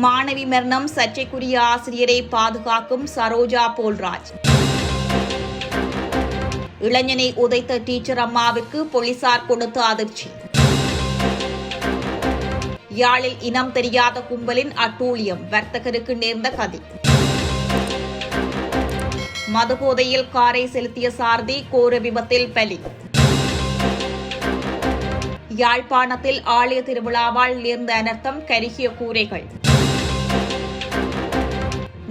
மாணவி மரணம் சர்ச்சைக்குரிய ஆசிரியரை பாதுகாக்கும் சரோஜா போல்ராஜ். இளைஞனை உதைத்த டீச்சர் அம்மாவிற்கு போலீசார் கொடுத்த அதிர்ச்சி. யாழில் இனம் தெரியாத கும்பலின் அட்டூழியம் வர்த்தகருக்கு நேர்ந்த கதி. மதுபோதையில் காரை செலுத்திய சாரதி கோர விபத்தில் பலி. யாழ்ப்பாணத்தில் ஆலய திருவிழாவால் நேர்ந்த அனர்த்தம் கருகிய கூரைகள்.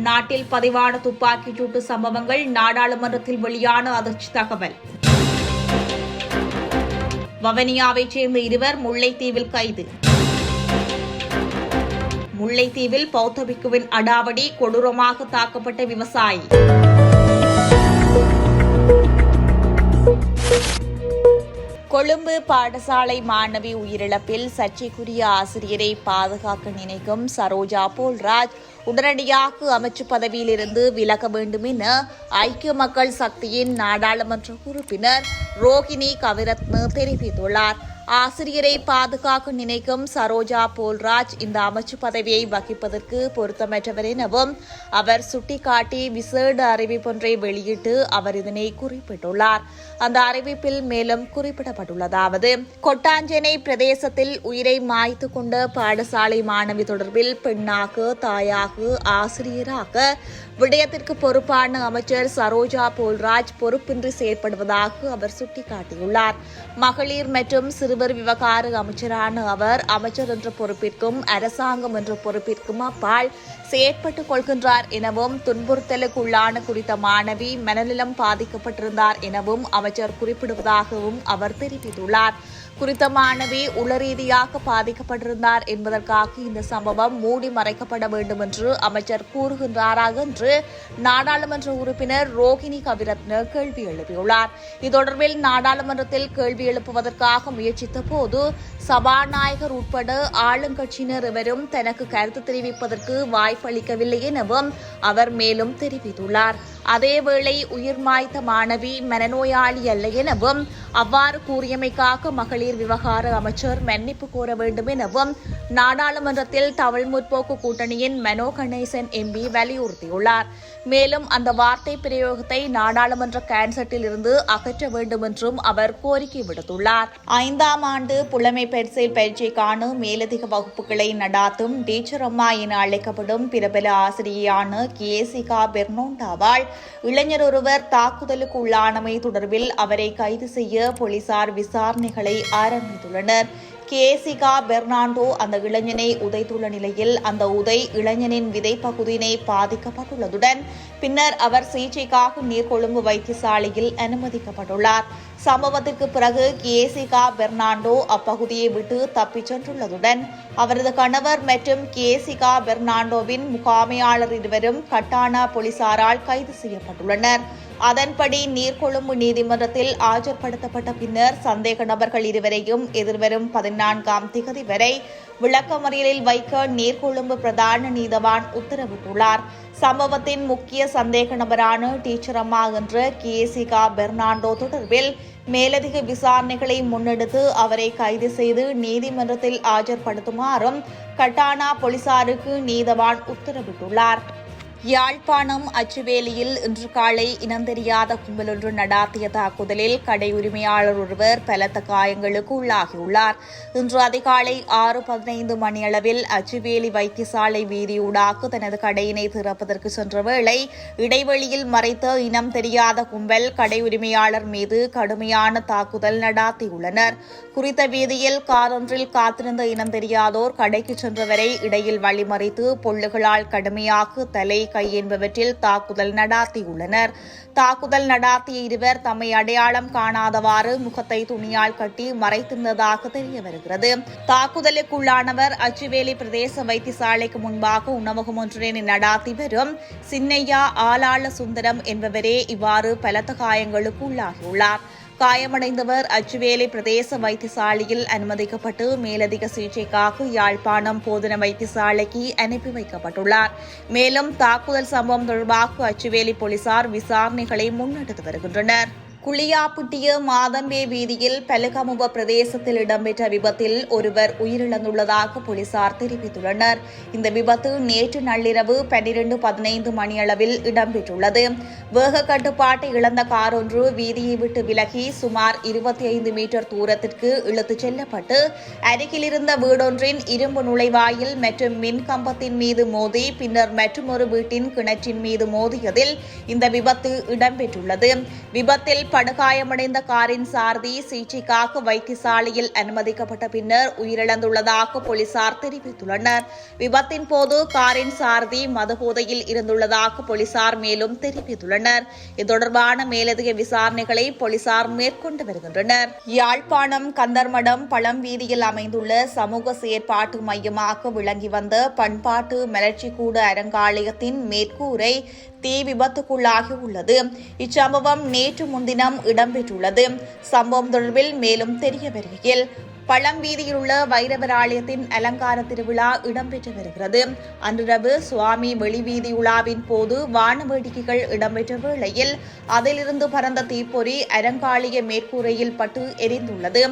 நாட்டில் பதிவான துப்பாக்கிச் சூட்டு சம்பவங்கள் நாடாளுமன்றத்தில் வெளியான அதிர்ச்சி தகவல். வவனியாவைச் சேர்ந்த இருவர் முல்லைத்தீவில் கைது. முல்லைத்தீவில் பௌத்த பிக்குவின் அடாவடி கொடூரமாக தாக்கப்பட்ட விவசாயி. கொழும்பு பாடசாலை மாணவி உயிரிழப்பில் சர்ச்சைக்குரிய ஆசிரியரை பாதுகாக்க நினைக்கும் சரோஜா போல்ராஜ் உடனடியாக அமைச்சு பதவியிலிருந்து விலக வேண்டும் என ஐக்கிய மக்கள் சக்தியின் நாடாளுமன்ற உறுப்பினர் ரோஹிணி கவிரத்ன தெரிவித்துள்ளார். ஆசிரியரை பாதுகாக்க நினைக்கும் சரோஜா போல்ராஜ் இந்த அமைச்சு பதவியை வகிப்பதற்கு பொருத்தமற்றவர் எனவும் அவர் சுட்டிக்காட்டி விசேட அறிவிப்பொன்றை வெளியிட்டு அவர் இதனை குறிப்பிட்டுள்ளார். அந்த அறிவிப்பில் மேலும் குறிப்பிடப்பட்டுள்ளதாவது கொட்டாஞ்சேனை பிரதேசத்தில் உயிரை மாய்த்து கொண்ட பாடசாலை மாணவி தொடர்பில் பெண்ணாக தாயாக ஆசிரியராக விடயத்திற்கு பொறுப்பான அமைச்சர் சரோஜா போல்ராஜ் பொறுப்பின்றி செயற்படுவதாக அவர் சுட்டிக்காட்டியுள்ளார். மகளிர் மற்றும் சிறுவர் விவகார அமைச்சரான அவர் அமைச்சர் என்ற பொறுப்பிற்கும் அரசாங்கம் என்ற பொறுப்பிற்கும் அப்பால் செயற்பட்டுக் கொள்கின்றார் எனவும் துன்புறுத்தலுக்குள்ளான குறித்த மாணவி மனநலம் பாதிக்கப்பட்டிருந்தார் எனவும் அமைச்சர் குறிப்பிடுவதாகவும் அவர் தெரிவித்துள்ளார். குறித்த மாணவி உளரீதியாக பாதிக்கப்பட்டிருந்தார் என்பதற்காக இந்த சம்பவம் மூடி மறைக்கப்பட வேண்டும் என்று அமைச்சர் கூறுகின்றாராக என்று நாடாளுமன்ற உறுப்பினர் ரோஹிணி கவிரத்ன கேள்வி எழுப்பியுள்ளார். இது தொடர்பில் நாடாளுமன்றத்தில் கேள்வி எழுப்புவதற்காக முயற்சித்த போது சபாநாயகர் உட்பட ஆளுங்கட்சியினர் இவரும் தனக்கு கருத்து தெரிவிப்பதற்கு வாய்ப்பளிக்கவில்லை எனவும் அவர் மேலும் தெரிவித்துள்ளார். அதேவேளை உயிர்மாய்த்த மாணவி மனநோயாளி அல்ல எனவும் அவ்வாறு கூறியமைக்காக மகளிர் விவகார அமைச்சர் மன்னிப்பு கோர வேண்டும் எனவும் நாடாளுமன்றத்தில் தமிழ் முற்போக்கு கூட்டணியின் மனோ கணேசன் எம்பி வலியுறுத்தியுள்ளார். மேலும் அந்த வார்த்தை பிரயோகத்தை நாடாளுமன்ற கேன்சட்டில் இருந்து அகற்ற வேண்டும் என்றும் அவர் கோரிக்கை விடுத்துள்ளார். ஐந்தாம் ஆண்டு புலமை பரிசில் பயிற்சிக்கான மேலதிக வகுப்புகளை நடாத்தும் டீச்சர் அம்மா என அழைக்கப்படும் பிரபல ஆசிரியையான கேசிகா பெர்னோண்டாவால் இளைஞர் ஒருவர் தாக்குதலுக்கு உள்ளானமை தொடர்பில் அவரை கைது செய்ய போலீசார் விசாரணைகளை ஆரம்பித்துள்ளனர். கேசிகா பெர்னாண்டோ அந்த இளைஞனை உதைத்துள்ள நிலையில் அந்த உதை இளைஞனின் விதைப்பகுதியினை பாதிக்கப்பட்டுள்ளதுடன் பின்னர் அவர் சிகிச்சைக்காக நீர்கொழும்பு வைத்தியசாலையில் அனுமதிக்கப்பட்டுள்ளார். சம்பவத்திற்கு பிறகு கேசிகா பெர்னாண்டோ அப்பகுதியை விட்டு தப்பிச் சென்றுள்ளதுடன் அவரது கணவர் மற்றும் கேசிகா பெர்னாண்டோவின் முகாமையாளர் இருவரும் கட்டானா போலீசாரால் கைது செய்யப்பட்டுள்ளனர். அதன்படி நீர்கொழும்பு நீதிமன்றத்தில் ஆஜர்படுத்தப்பட்ட பின்னர் சந்தேக நபர்கள் இருவரையும் எதிர்வரும் பதினான்காம் திகதி வரை விளக்கமறியலில் வைக்க நீர்கொழும்பு பிரதான நீதவான் உத்தரவிட்டுள்ளார். சம்பவத்தின் முக்கிய சந்தேக நபரான டீச்சர் அம்மா என்ற கேசிகா பெர்னாண்டோ தொடர்பில் மேலதிக விசாரணைகளை முன்னெடுத்து அவரை கைது செய்து நீதிமன்றத்தில் ஆஜர்படுத்துமாறும் கட்டானா போலீசாருக்கு நீதவான் உத்தரவிட்டுள்ளார். யாழ்ப்பாணம் அச்சுவேலியில் இன்று காலை இனந்தெரியாத கும்பலொன்று நடாத்திய தாக்குதலில் கடை உரிமையாளர் ஒருவர் பலத்த காயங்களுக்கு உள்ளாகியுள்ளார். இன்று அதிகாலை ஆறு பதினைந்து மணியளவில் அச்சுவேலி வைத்தியசாலை வீதியூடாக தனது கடையினை திறப்பதற்கு சென்ற வேளை இடைவெளியில் மறைத்த இனம் தெரியாத கும்பல் கடை உரிமையாளர் மீது கடுமையான தாக்குதல் நடாத்தியுள்ளனர். குறித்த வீதியில் காரொன்றில் காத்திருந்த இனம் தெரியாதோர் கடைக்கு சென்றவரை இடையில் வழிமறித்து பொள்ளுகளால் கடுமையாக தலை கை என்பவற்றில் தாக்குதல் நடாத்தியுள்ளனர். தாக்குதல் நடாத்திய இருவர் தம்மை அடையாளம் காணாதவாறு முகத்தை துணியால் கட்டி மறைத்திருந்ததாக தெரிய வருகிறது தாக்குதலுக்குள்ளானவர் அச்சுவேலி பிரதேச வைத்தியசாலைக்கு முன்பாக உணவகம் ஒன்றினை நடாத்தி வரும் சின்னையா ஆளாள சுந்தரம் என்பவரே இவ்வாறு பலத்த காயங்களுக்கு உள்ளாகியுள்ளார் காயமடைந்தவர் அச்சுவேலி பிரதேச வைத்தியசாலையில் அனுமதிக்கப்பட்டு மேலதிக சிகிச்சைக்காக யாழ்ப்பாணம் போதன வைத்தியசாலைக்கு அனுப்பி வைக்கப்பட்டுள்ளார். மேலும் தாக்குதல் சம்பவம் தொடர்பாக அச்சுவேலி போலீசார் விசாரணைகளை முன்னெடுத்து வருகின்றனர். குளியாப்புட்டிய மாதம்பே வீதியில் பெலகமுவ பிரதேசத்தில் இடம்பெற்ற விபத்தில் ஒருவர் உயிரிழந்துள்ளதாக போலீசார் தெரிவித்துள்ளனர். இந்த விபத்து நேற்று நள்ளிரவு பன்னிரண்டு பதினைந்து மணியளவில் இடம்பெற்றுள்ளது. வேக கட்டுப்பாட்டை இழந்த கார் ஒன்று வீதியை விட்டு விலகி சுமார் இருபத்தி ஐந்து மீட்டர் தூரத்திற்கு இழுத்துச் செல்லப்பட்டு அருகிலிருந்த வீடொன்றின் இரும்பு நுழைவாயில் மற்றும் மின் கம்பத்தின் மீது மோதி பின்னர் மற்றொரு வீட்டின் கிணற்றின் மீது மோதியதில் இந்த விபத்து இடம்பெற்றுள்ளது. விபத்தில் படுகாயமடைந்த காரின் சாரதி சிகிச்சைக்காக வைத்தியசாலையில் அனுமதிக்கப்பட்ட பின்னர் உயிரிழந்துள்ளதாக போலீசார் தெரிவித்துள்ளனர். விபத்தின் போது காரின் சாரதி மதுபோதையில் இருந்துள்ளதாக போலீசார் மேலும் தெரிவித்துள்ளனர். இது தொடர்பான மேலதிக விசாரணைகளை போலீசார் மேற்கொண்டு வருகின்றனர். யாழ்ப்பாணம் கந்தர்மடம் பழம் வீதியில் அமைந்துள்ள சமூக செயற்பாட்டு மையமாக விளங்கி வந்த பண்பாட்டு மலர்ச்சிக்கூட அரங்காலயத்தின் மேற்கூரை தீ விபத்துக்குள்ளாகி உள்ளது. இச்சம்பவம் நேற்று முன்தினம் இடம்பெற்றுள்ளது. சம்பவம் தொடர்பில் மேலும் தெரிய வருகையில் பழம் வீதியில் உள்ள வைரவர் ஆலயத்தின் அலங்கார திருவிழா இடம்பெற்று வருகிறது. அன்றிரவு சுவாமி வெளிவீதி உலாவின் போது வான வேடிக்கைகள் இடம்பெற்ற வேளையில் அதிலிருந்து பறந்த தீப்பொறி அரங்காலிய மேற்கூரையில் பட்டு எரிந்துள்ளது.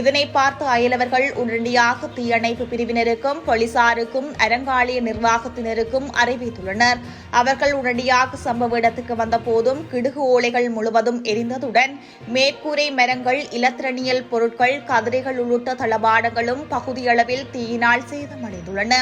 இதனை பார்த்து அயலவர்கள் உடனடியாக தீயணைப்பு பிரிவினருக்கும் போலீசாருக்கும் அரங்காலிய நிர்வாகத்தினருக்கும் அறிவித்துள்ளனர். அவர்கள் உடனடியாக சம்பவ இடத்துக்கு வந்த போதும் கிடுகு ஓலைகள் முழுவதும் எரிந்ததுடன் மேற்கூரை மரங்கள் இலத்திரனியல் பொருட்கள் கதிரைகள் உள்ளிட்ட தளபாடங்களும் பகுதியளவில் தீயினால் சேதமடைந்துள்ளன.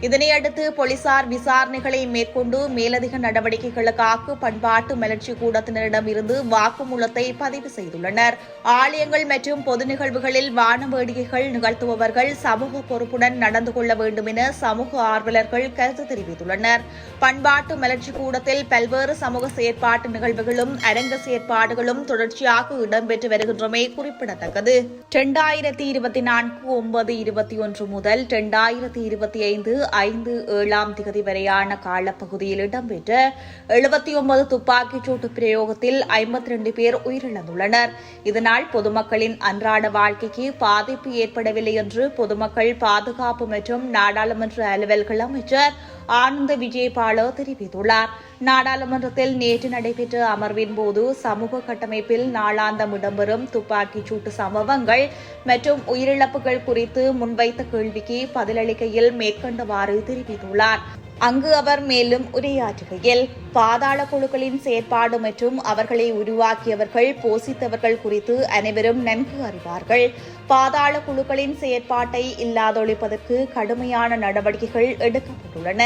இதனையடுத்து போலீசார் விசாரணைகளை மேற்கொண்டு மேலதிக நடவடிக்கைகளுக்காக பண்பாட்டு மலர்ச்சி கூடத்தினரிடமிருந்து வாக்குமூலத்தை பதிவு செய்துள்ளனர். ஆலயங்கள் மற்றும் பொது நிகழ்வுகளில் வான வேடிக்கைகள் நிகழ்த்துபவர்கள் சமூக பொறுப்புடன் நடந்து கொள்ள வேண்டும் என சமூக ஆர்வலர்கள் கருத்து தெரிவித்துள்ளனர். பண்பாட்டு மலர்ச்சி கூடத்தில் பல்வேறு சமூக செயற்பாட்டு நிகழ்வுகளும் அரங்க செயற்பாடுகளும் தொடர்ச்சியாக இடம்பெற்று வருகின்றமை குறிப்பிடத்தக்கது. இரண்டாயிரத்தி இருபத்தி நான்கு ஒன்பது இருபத்தி ஒன்று முதல் இரண்டாயிரத்தி இருபத்தி ஐந்து ஐந்து ஏழாம் திகதி வரையான காலப்பகுதியில் இடம்பெற்ற எழுபத்தி ஒன்பது துப்பாக்கிச் சூட்டு பிரயோகத்தில் ஐம்பத்தி ரெண்டு பேர் உயிரிழந்துள்ளனர். இதனால் பொதுமக்களின் அன்றாட வாழ்க்கைக்கு பாதிப்பு ஏற்படவில்லை என்று பொதுமக்கள் பாதுகாப்பு மற்றும் நாடாளுமன்ற அலுவல்கள் அமைச்சர் ஆனந்த விஜயபாலோ தெரிவித்துள்ளார். நாடாளுமன்றத்தில் நேற்று நடைபெற்ற அமர்வின் போது சமூக கட்டமைப்பில் நாளாந்தம் இடம்பெறும் துப்பாக்கிச் சூட்டு சம்பவங்கள் மற்றும் உயிரிழப்புகள் குறித்து முன்வைத்த கேள்விக்கு பதிலளிக்கையில் மேற்கண்டவாறு தெரிவித்துள்ளார். அங்கு அவர் மேலும் உரையாற்றுகையில் பாதாள குழுக்களின் செயற்பாடு மற்றும் அவர்களை உருவாக்கியவர்கள் போசித்தவர்கள் குறித்து அனைவரும் நன்கு அறிவார்கள். பாதாள குழுக்களின் செயற்பாட்டை இல்லாதொழிப்பதற்கு கடுமையான நடவடிக்கைகள் எடுக்கப்பட்டுள்ளன.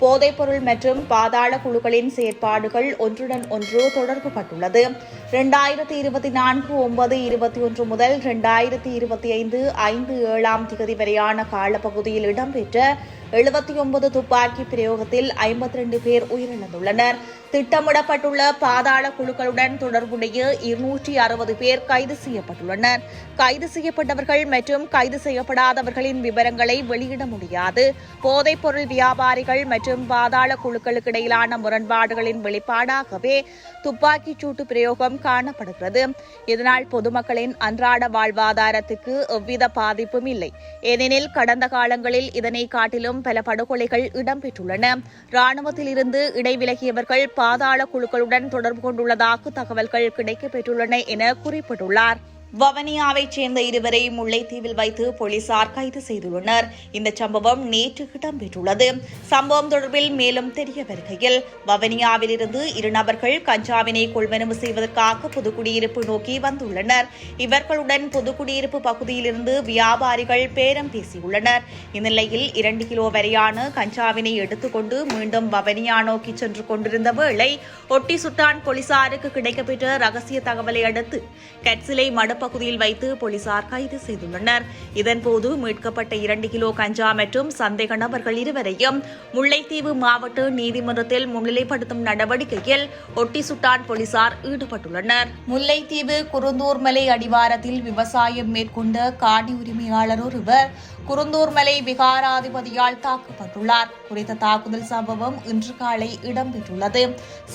போதைப்பொருள் மற்றும் பாதாள குழுக்களின் செயற்பாடுகள் ஒன்றுடன் ஒன்று தொடர்புபட்டுள்ளது. இரண்டாயிரத்தி இருபத்தி நான்கு ஒன்பது இருபத்தி ஒன்று முதல் இரண்டாயிரத்தி இருபத்தி ஐந்து ஐந்து ஏழாம் திகதி வரையான காலப்பகுதியில் இடம்பெற்ற எழுபத்தி ஒன்பது துப்பாக்கி பிரயோகத்தில் ஐம்பத்தி ரெண்டு பேர் உயிரிழந்துள்ளனர். திட்டமிடப்பட்டுள்ள பாதாள குழுக்களுடன் தொடர்புடைய இருநூற்றி அறுபது பேர் கைது செய்யப்பட்டுள்ளனர். கைது செய்யப்பட்டவர்கள் மற்றும் கைது செய்யப்படாதவர்களின் விவரங்களை வெளியிட முடியாது. போதைப்பொருள் வியாபாரிகள் மற்றும் மற்றும் பாதாள குழுக்களுக்கு இடையிலான முரண்பாடுகளின் வெளிப்பாடாகவே துப்பாக்கிச் சூட்டு பிரயோகம் காணப்படுகிறது. இதனால் பொதுமக்களின் அன்றாட வாழ்வாதாரத்துக்கு எவ்வித பாதிப்பும் இல்லை. ஏனெனில் கடந்த காலங்களில் இதனை காட்டிலும் பல படுகொலைகள் இடம்பெற்றுள்ளன. ராணுவத்தில் இருந்து இடைவிலகியவர்கள் பாதாள குழுக்களுடன் தொடர்பு கொண்டுள்ளதாக தகவல்கள் கிடைக்கப்பெற்றுள்ளன என குறிப்பிட்டுள்ளார். வவனியாவைச் சேர்ந்த இருவரை முல்லைத்தீவில் வைத்து போலீசார் கைது செய்துள்ளனர். இந்த சம்பவம் நேற்று இடம்பெற்றுள்ளது. சம்பவம் தொடர்பில் மேலும் தெரிய வருகையில் வவனியாவிலிருந்து இரு நபர்கள் கஞ்சாவினை கொள்வனவு செய்வதற்காக புதுக்குடியிருப்பு நோக்கி வந்துள்ளனர். இவர்களுடன் புதுக்குடியிருப்பு பகுதியிலிருந்து வியாபாரிகள் பேரம் பேசியுள்ளனர். இந்நிலையில் இரண்டு கிலோ வரையான கஞ்சாவினை எடுத்துக்கொண்டு மீண்டும் வவனியா நோக்கி சென்று கொண்டிருந்த வேளை ஒட்டி சுட்டான் போலீசாருக்கு கிடைக்கப்பெற்ற ரகசிய தகவலை அடுத்து கட்சிலை மடுப்ப பகுதியில் வைத்து போலீசார் கைது செய்துள்ளனர். இதன்போது மீட்கப்பட்ட இரண்டு கிலோ கஞ்சா மற்றும் சந்தேக நபர்கள் இருவரையும் முல்லைத்தீவு மாவட்ட நீதிமன்றத்தில் முன்னிலைப்படுத்தும் நடவடிக்கையில் ஒட்டி சுட்டான் போலீசார் ஈடுபட்டுள்ளனர். முல்லைத்தீவு குருந்தூர்மலை அடிவாரத்தில் விவசாயம் மேற்கொண்ட காணி உரிமையாளர் ஒருவர் குருந்தூர் மலை விகாராதிபதியால் தாக்கப்பட்டுள்ளார். குறித்த தாக்குதல் சம்பவம் இன்று காலை இடம்பெற்றுள்ளது.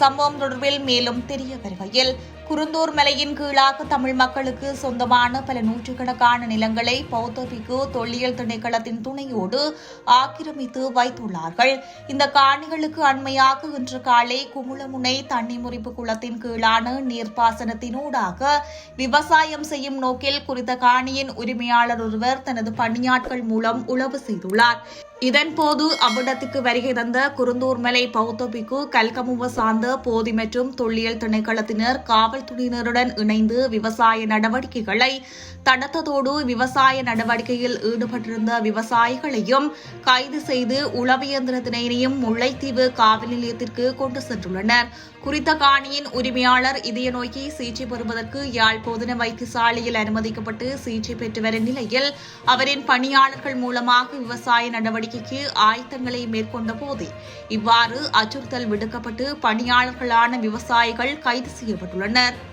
சம்பவம் தொடர்பில் மேலும் தெரிய வருகையில் குருந்தூர் மலையின் கீழாக தமிழ் மக்களுக்கு சொந்தமான பல நூற்றுக்கணக்கான நிலங்களை பௌத்த பிக்கு தொல்லியல் திணைக்களத்தின் துணையோடு ஆக்கிரமித்து வைத்துள்ளார்கள். இந்த காணிகளுக்கு அண்மையாக இன்று காலை குமுளமுனை தண்ணி முறிப்பு குளத்தின் கீழான நீர்ப்பாசனத்தினூடாக விவசாயம் செய்யும் நோக்கில் குறித்த காணியின் உரிமையாளர் ஒருவர் தனது பணியாட்கள் மூலம் உளவு செய்துள்ளார் இதன்போது அவ்விடத்துக்கு வருகை தந்த குருந்தூர்மலை பௌத்தபிக்கு கல்கமுவ சார்ந்த போதி மற்றும் தொல்லியல் திணைக்களத்தினர் காவல்துறையினருடன் இணைந்து விவசாய நடவடிக்கைகளை தடுத்ததோடு விவசாய நடவடிக்கையில் ஈடுபட்டிருந்த விவசாயிகளையும் கைது செய்து உளவியந்திரத்தினரையும் முல்லைத்தீவு காவல் நிலையத்திற்கு கொண்டு சென்றுள்ளனர். குறித்த காணியின் உரிமையாளர் இதய நோய்க்கு சிகிச்சை பெறுவதற்கு யாழ் போதன வைத்தியசாலையில் அனுமதிக்கப்பட்டு சிகிச்சை பெற்று வரும் நிலையில் அவரின் பணியாளர்கள் மூலமாக விவசாய நடவடிக்கை நடவடிக்கைக்கு ஆயத்தங்களை மேற்கொண்ட போதே இவ்வாறு அச்சுறுத்தல் விடுக்கப்பட்டு பணியாளர்களான விவசாயிகள் கைது செய்யப்பட்டுள்ளனர்.